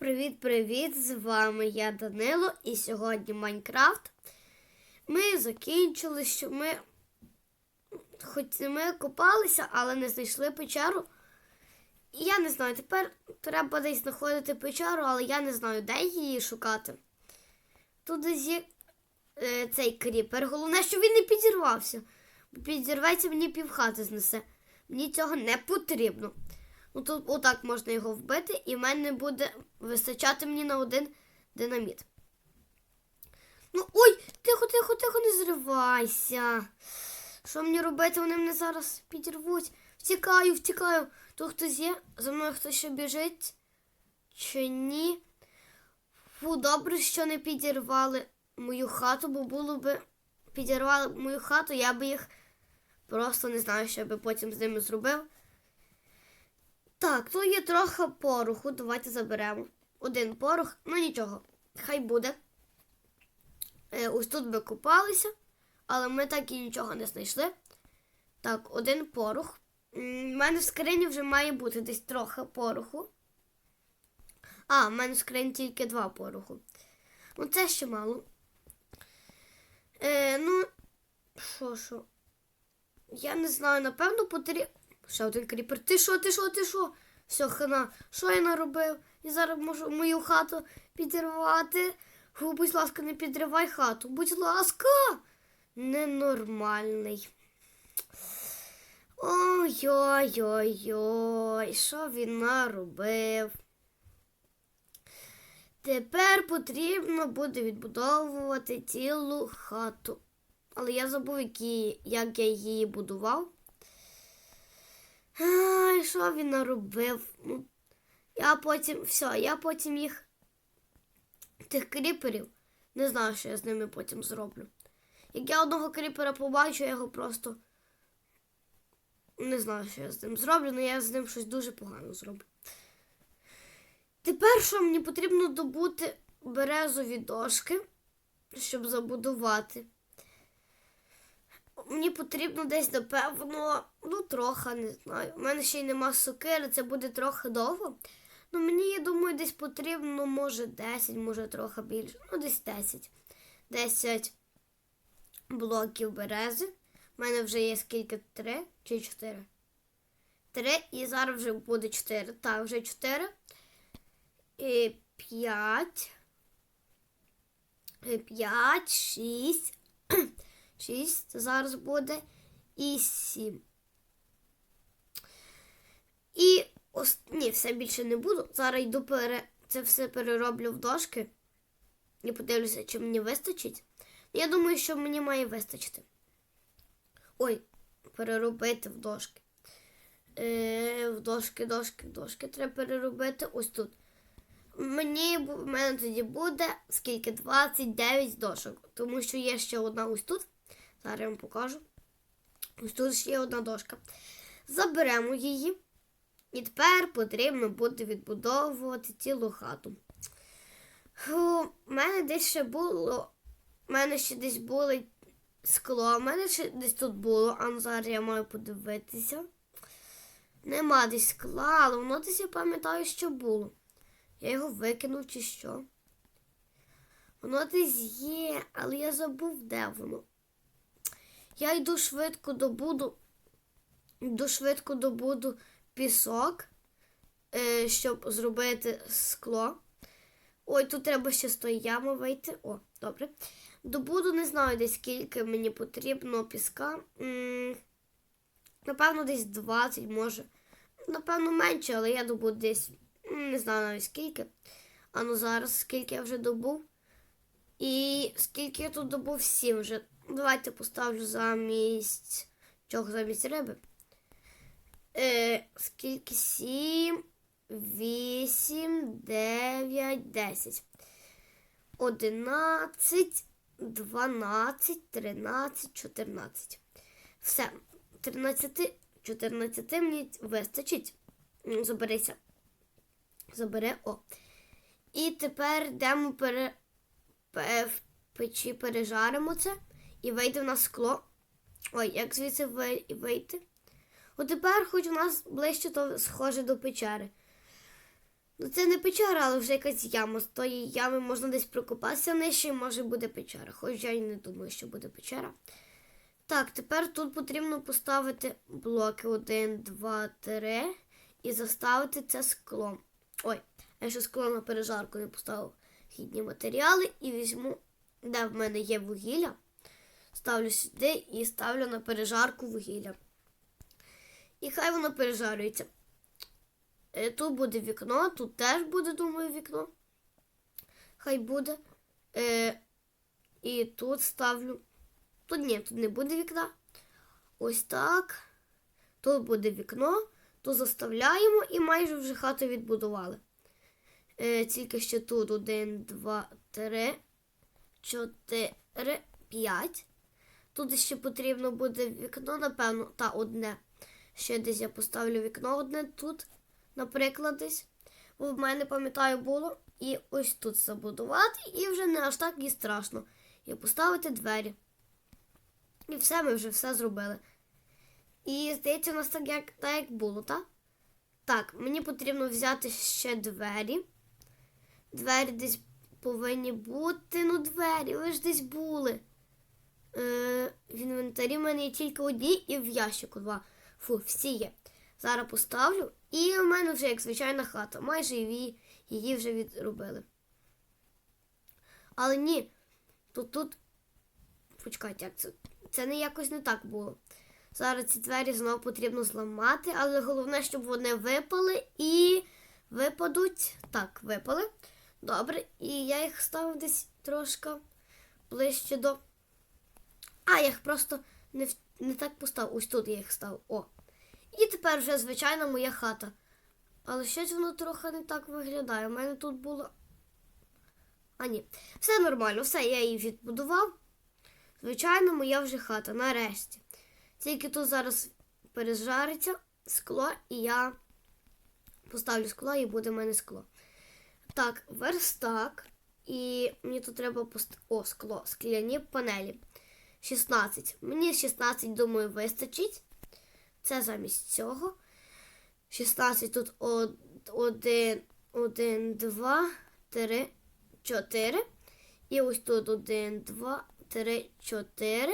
привіт-привіт! З вами я Данило і сьогодні Майнкрафт. Ми закінчили, що ми хоч ми копалися, але не знайшли печеру. Я не знаю, тепер треба десь знаходити печеру, але я не знаю, де її шукати. Тут є е, цей кріпер. Головне, щоб він не підірвався. Підірветься, мені півхати знесе. Мені цього не потрібно. Ну тут отак можна його вбити, і в мене буде вистачати мені на один динаміт. Ну ой, тихо, тихо, тихо, не зривайся. Що мені робити? Вони мене зараз підірвуть. Втікаю, втікаю. Тут хтось є, за мною хтось ще біжить. Чи ні? Фу, добре, що не підірвали мою хату, бо було би підірвали мою хату, я би їх просто не знаю, що я би потім з ними зробив. Так, тут є трохи пороху. Давайте заберемо. Один порох, ну нічого, хай буде. Е, ось тут ми купалися, але ми так і нічого не знайшли. Так, один порох. У мене в скрині вже має бути десь трохи пороху. А, в мене в скрині тільки два пороху. Ну, це ще мало. Е, ну, що, що? Я не знаю, напевно, потрібно. Ще один кріпер. Ти що, ти що, ти що? Все, хана, що я наробив? І зараз можу мою хату підірвати. Фу, будь ласка, не підривай хату. Будь ласка, ненормальний. Ой-ой-ой-ой, що він наробив? Тепер потрібно буде відбудовувати цілу хату. Але я забув, які, як я її будував. Ай, що він наробив? Ну, Я потім, все, я потім їх тих кріперів. Не знаю, що я з ними потім зроблю. Як я одного кріпера побачу, я його просто не знаю, що я з ним зроблю, але я з ним щось дуже погано зроблю. Тепер що мені потрібно добути березові дошки, щоб забудувати. Мені потрібно десь, напевно, ну, трохи, не знаю. У мене ще й нема сокири, це буде трохи довго. Ну, мені, я думаю, десь потрібно, може, 10, може трохи більше. Ну, десь 10. 10 блоків берези. У мене вже є скільки? 3 чи 4? 3 і зараз вже буде 4. Так, вже 4. І 5. 5, 6. 6 зараз буде і 7. І ос... ні, все більше не буду. Зараз йду пере... це все перероблю в дошки. І подивлюся, чи мені вистачить. Я думаю, що мені має вистачити. Ой, переробити в дошки. Е, в дошки, дошки, дошки треба переробити ось тут. Мені в мене тоді буде скільки? 29 дошок. Тому що є ще одна ось тут. Зараз я вам покажу. Ось тут ще одна дошка. Заберемо її. І тепер потрібно буде відбудовувати цілу хату. У мене десь ще було. У мене ще десь було скло. У мене ще десь тут було, а ну, зараз я маю подивитися. Нема десь скла, але воно десь я пам'ятаю, що було. Я його викинув чи що. Воно десь є, але я забув, де воно. Я йду швидко добуду, йду швидко добуду пісок, е, щоб зробити скло. Ой, тут треба ще з тої ями вийти. О, добре. Добуду, не знаю, десь скільки мені потрібно піска. М, Напевно, десь 20, може. Напевно, менше, але я добуду десь, м, не знаю навіть скільки. А ну зараз, скільки я вже добув. І скільки я тут добув 7 вже. Давайте поставлю замість чого замість риби. Е, скільки? 7, 8, 9, 10. 11, 12, 13, 14. Все. 13, 14 мені вистачить. Заберися. Забере. О. І тепер йдемо пере... пе- в печі пережаримо це і вийде в нас скло. Ой, як звідси вийти? От тепер, хоч у нас ближче, то схоже до печери. Ну це не печера, але вже якась яма. З тої ями можна десь прокопатися нижче, і може буде печера. Хоч я й не думаю, що буде печера. Так, тепер тут потрібно поставити блоки 1, 2, 3 і заставити це склом. Ой, я ще скло на пережарку не поставив хідні матеріали і візьму, де в мене є вугілля. Ставлю сюди і ставлю на пережарку вугілля. І хай воно пережарюється. Е, Тут буде вікно, тут теж буде, думаю, вікно. Хай буде. Е, і тут ставлю. Тут ні, тут не буде вікна. Ось так. Тут буде вікно, тут заставляємо і майже вже хату відбудували. Е, тільки ще тут один, два, три, чотири, п'ять. Тут ще потрібно буде вікно, напевно, та одне. Ще десь я поставлю вікно одне тут, наприклад, десь. Бо в мене, пам'ятаю, було. І ось тут забудувати, і вже не аж так і страшно. І поставити двері. І все, ми вже все зробили. І здається, у нас так як, так як було, так? Так, мені потрібно взяти ще двері. Двері десь повинні бути. Ну, двері, ви ж десь були. Е, в інвентарі в мене є тільки одні і в ящику два. Фу, всі є. Зараз поставлю. І в мене вже як звичайна хата. Майже її, її вже відробили. Але ні, тут тут. Почекайте, як це. Це не якось не так було. Зараз ці двері знову потрібно зламати, але головне, щоб вони випали і випадуть. Так, випали. Добре. І я їх ставив десь трошки ближче до. А, я їх просто не, не так поставив. Ось тут я їх ставив. О. І тепер вже звичайна моя хата. Але щось воно трохи не так виглядає. У мене тут було. А ні, все нормально, все, я її відбудував. Звичайно, моя вже хата, нарешті. Тільки тут зараз пережариться скло, і я поставлю скло, і буде в мене скло. Так, верстак. І мені тут треба пост... О, скло, скляні панелі. 16. Мені 16, думаю, вистачить. Це замість цього. 16 тут 1, 1, 2, 3, 4. І ось тут 1, 2, 3, 4.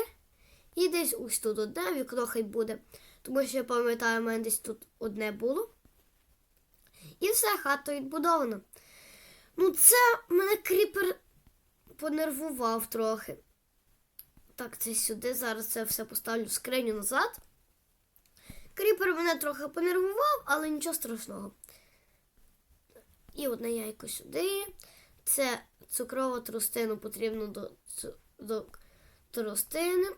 І десь ось тут одне вікно хай буде. Тому що я пам'ятаю, у мене десь тут одне було. І все, хата відбудована. Ну, це мене кріпер понервував трохи. Так, це сюди. Зараз це все поставлю в скриню назад. Кріпер мене трохи понервував, але нічого страшного. І одне яйко сюди. Це цукрову тростину потрібно до, до тростини.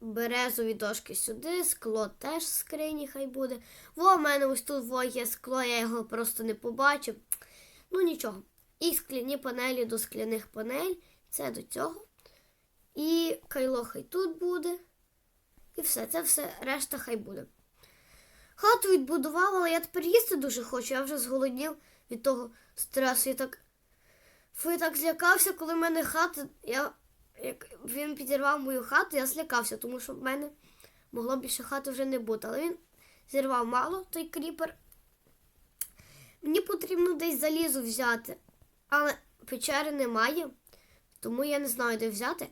Березові дошки сюди, скло теж з скрині хай буде. Во, в мене ось тут во є скло, я його просто не побачив. Ну нічого. І скляні панелі до скляних панель. Це до цього. І кайло хай тут буде. І все, це все, решта хай буде. Хату відбудувала, але я тепер їсти дуже хочу. Я вже зголоднів від того стресу. Я так, Фу, я так злякався, коли в мене хата. Я, як він підірвав мою хату, я злякався, тому що в мене могло більше хати вже не бути. Але він зірвав мало той кріпер. Мені потрібно десь залізу взяти, але печери немає, тому я не знаю, де взяти.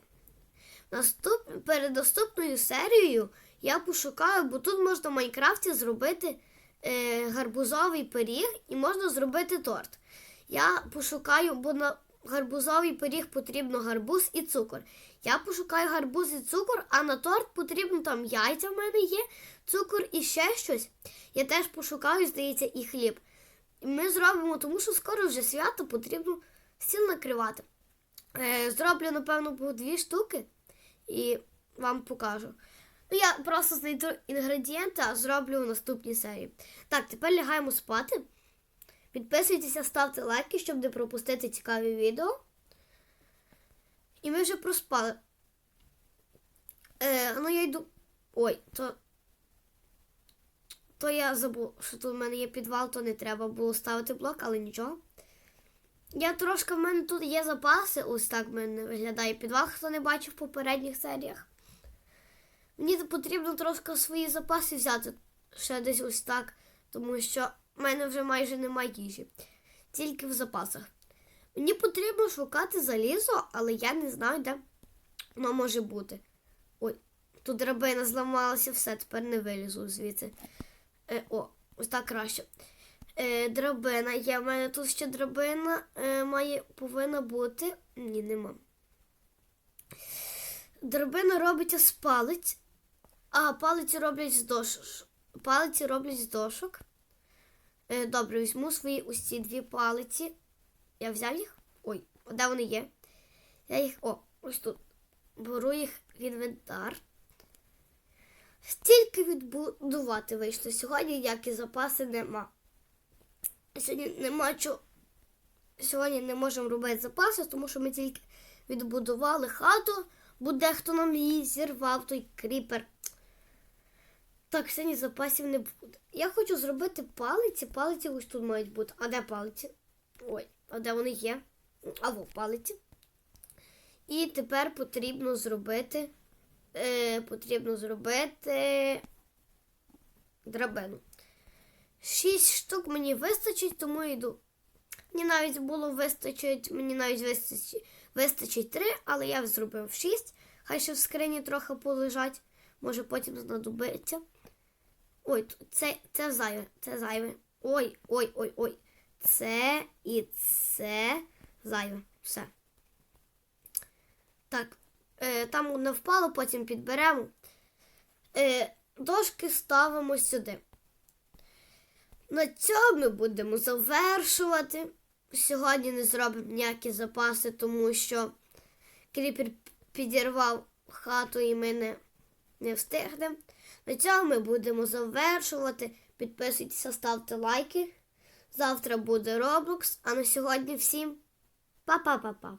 Наступ... Перед наступною серією я пошукаю, бо тут можна в Майнкрафті зробити е, гарбузовий пиріг і можна зробити торт. Я пошукаю, бо на гарбузовий пиріг потрібно гарбуз і цукор. Я пошукаю гарбуз і цукор, а на торт потрібно там яйця в мене є, цукор і ще щось. Я теж пошукаю, здається, і хліб. І ми зробимо, тому що скоро вже свято потрібно стіл накривати. Е, зроблю, напевно, дві штуки і вам покажу. Ну, я просто знайду інгредієнти, а зроблю в наступній серії. Так, тепер лягаємо спати. Підписуйтеся, ставте лайки, щоб не пропустити цікаві відео. І ми вже проспали. Е, ну я йду. Ой, то. То я забув, що тут в мене є підвал, то не треба було ставити блок, але нічого. Я трошки в мене тут є запаси, ось так в мене виглядає підвал, хто не бачив в попередніх серіях. Мені потрібно трошки свої запаси взяти ще десь ось так, тому що в мене вже майже немає їжі. Тільки в запасах. Мені потрібно шукати залізо, але я не знаю, де воно може бути. Ой, тут драбина зламалася, все, тепер не вилізу звідси. Е, о, ось так краще. Е, драбина. Є в мене тут ще драбина е, має, повинна бути. Ні, нема. Драбина робиться з палець, а палиці роблять з дошок. Палиці роблять з дошок. Е, добре, візьму свої ці дві палиці. Я взяв їх. Ой, де вони є? Я їх. О, ось тут. Беру їх в інвентар. Стільки відбудувати вийшло сьогодні, як і запаси нема. Сьогодні нема чого. Сьогодні не можемо робити запаси, тому що ми тільки відбудували хату, бо дехто нам її зірвав, той кріпер. Так, сьогодні запасів не буде. Я хочу зробити палиці. Палиці ось тут мають бути. А де палиці? Ой, а де вони є? Або палиці. І тепер потрібно зробити. Е, потрібно зробити драбину. Шість штук мені вистачить, тому йду. Мені навіть було вистачить, мені навіть вистачить, вистачить три, але я зробив шість. Хай ще в скрині трохи полежать. Може потім знадобиться. Ой, це, це зайве, це зайве. Ой, ой, ой, ой. Це і це зайве. Все. Так, е, там не впало, потім підберемо. Е, дошки ставимо сюди. На цьому ми будемо завершувати. Сьогодні не зробимо ніякі запаси, тому що кріпер підірвав хату і ми не, не встигнемо. На цьому ми будемо завершувати. Підписуйтеся, ставте лайки. Завтра буде Roblox, а на сьогодні всім па-па-па-па.